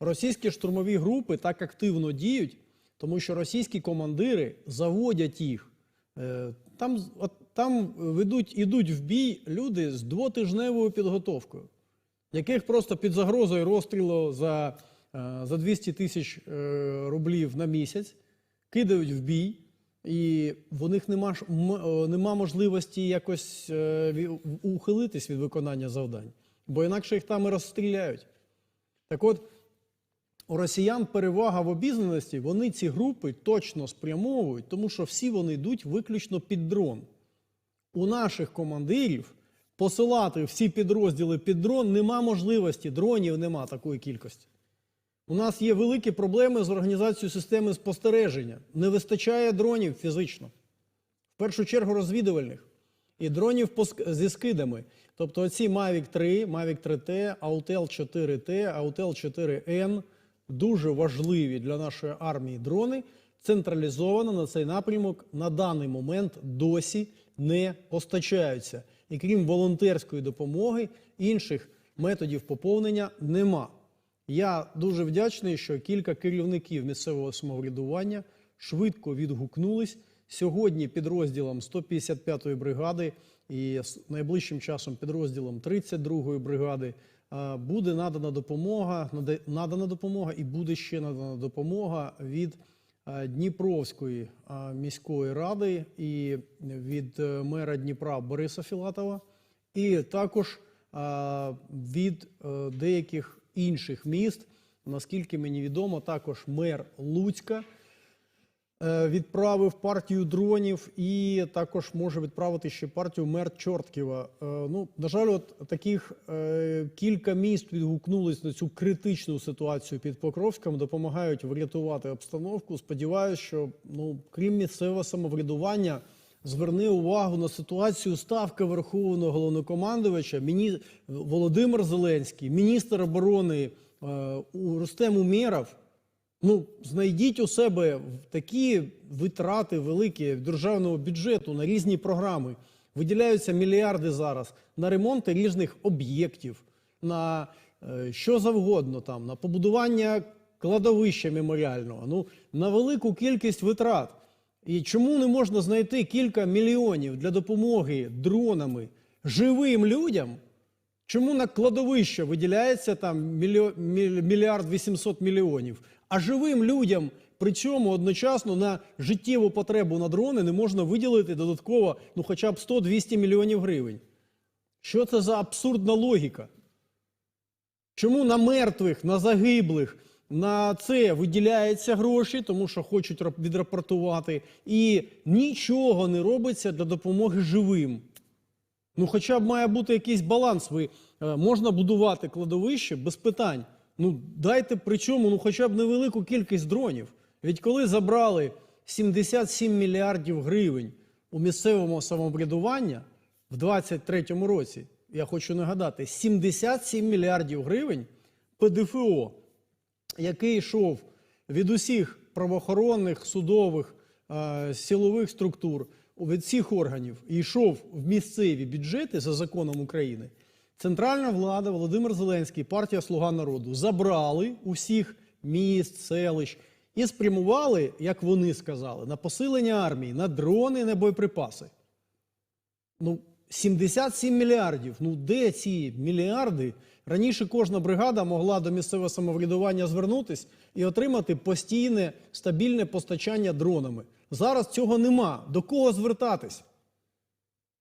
Російські штурмові групи так активно діють, тому що російські командири заводять їх. Е, Там, там ведуть, ідуть в бій люди з двотижневою підготовкою, яких просто під загрозою розстрілу за, е, за 200 тисяч е, рублів на місяць кидають в бій, і в них нема, нема можливості якось ухилитись від виконання завдань, бо інакше їх там і розстріляють. Так от, у росіян перевага в обізнаності, вони ці групи точно спрямовують, тому що всі вони йдуть виключно під дрон. У наших командирів посилати всі підрозділи під дрон нема можливості, дронів нема такої кількості. У нас є великі проблеми з організацією системи спостереження. Не вистачає дронів фізично. В першу чергу розвідувальних. І дронів зі скидами. Тобто оці Mavic 3, Mavic 3T, Autel 4T, Autel 4N дуже важливі для нашої армії дрони. Централізовано на цей напрямок на даний момент досі не постачаються. І крім волонтерської допомоги, інших методів поповнення нема. Я дуже вдячний, що кілька керівників місцевого самоврядування швидко відгукнулись. Сьогодні підрозділом 155-ї бригади і найближчим часом підрозділом 32-ї бригади буде надана допомога, надана допомога і буде ще надана допомога від Дніпровської міської ради і від е, мера Дніпра Бориса Філатова, і також від е, деяких інших міст. Наскільки мені відомо, також мер Луцька е, відправив партію дронів і також може відправити ще партію мер Чортківа. Е, Ну, на жаль, от таких е, кілька міст відгукнулись на цю критичну ситуацію під Покровськом, допомагають врятувати обстановку. Сподіваюся, що ну, крім місцевого самоврядування. Зверни увагу на ситуацію ставки Верховного головнокомандувача міні... Володимир Зеленський, міністр оборони е, Рустем Умєров. Ну, знайдіть у себе такі витрати великі державного бюджету на різні програми. Виділяються мільярди зараз на ремонти різних об'єктів, на е, що завгодно там, на побудування кладовища меморіального, ну, на велику кількість витрат. І чому не можна знайти кілька мільйонів для допомоги дронами живим людям? Чому на кладовище виділяється там мільярд 800 мільйонів, а живим людям при цьому одночасно на життєву потребу на дрони не можна виділити додатково ну, хоча б 100-200 мільйонів гривень? Що це за абсурдна логіка? Чому на мертвих, на загиблих, на це виділяються гроші, тому що хочуть відрапортувати, і нічого не робиться для допомоги живим? Ну, хоча б має бути якийсь баланс. Ви е, можна будувати кладовище без питань. Ну, дайте причому, ну, хоча б невелику кількість дронів. Ведь коли забрали 77 мільярдів гривень у місцевому самоврядування в 2023 році, я хочу нагадати, 77 мільярдів гривень ПДФО, який йшов від усіх правоохоронних, судових, е, силових структур, від всіх органів, і йшов в місцеві бюджети за законом України, центральна влада, Володимир Зеленський, партія Слуга народу забрали усіх міст, селищ і спрямували, як вони сказали, на посилення армії, на дрони, на боєприпаси. Ну, 77 мільярдів. Ну, де ці мільярди? Раніше кожна бригада могла до місцевого самоврядування звернутись і отримати постійне стабільне постачання дронами. Зараз цього нема. До кого звертатись?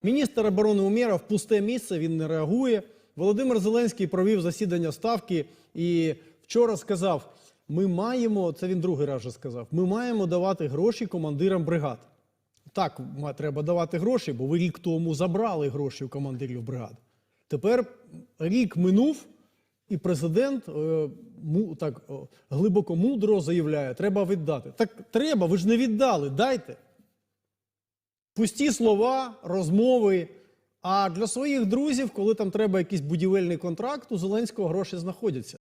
Міністр оборони Умєров пусте місце, він не реагує. Володимир Зеленський провів засідання ставки і вчора сказав: ми маємо, це він другий раз вже сказав, ми маємо давати гроші командирам бригад. Так, треба давати гроші, бо ви рік тому забрали гроші у командирів бригад. Тепер рік минув, і президент е, му, так глибоко мудро заявляє, треба віддати. Так треба, ви ж не віддали, дайте. Пусті слова, розмови. А для своїх друзів, коли там треба якийсь будівельний контракт, у Зеленського гроші знаходяться.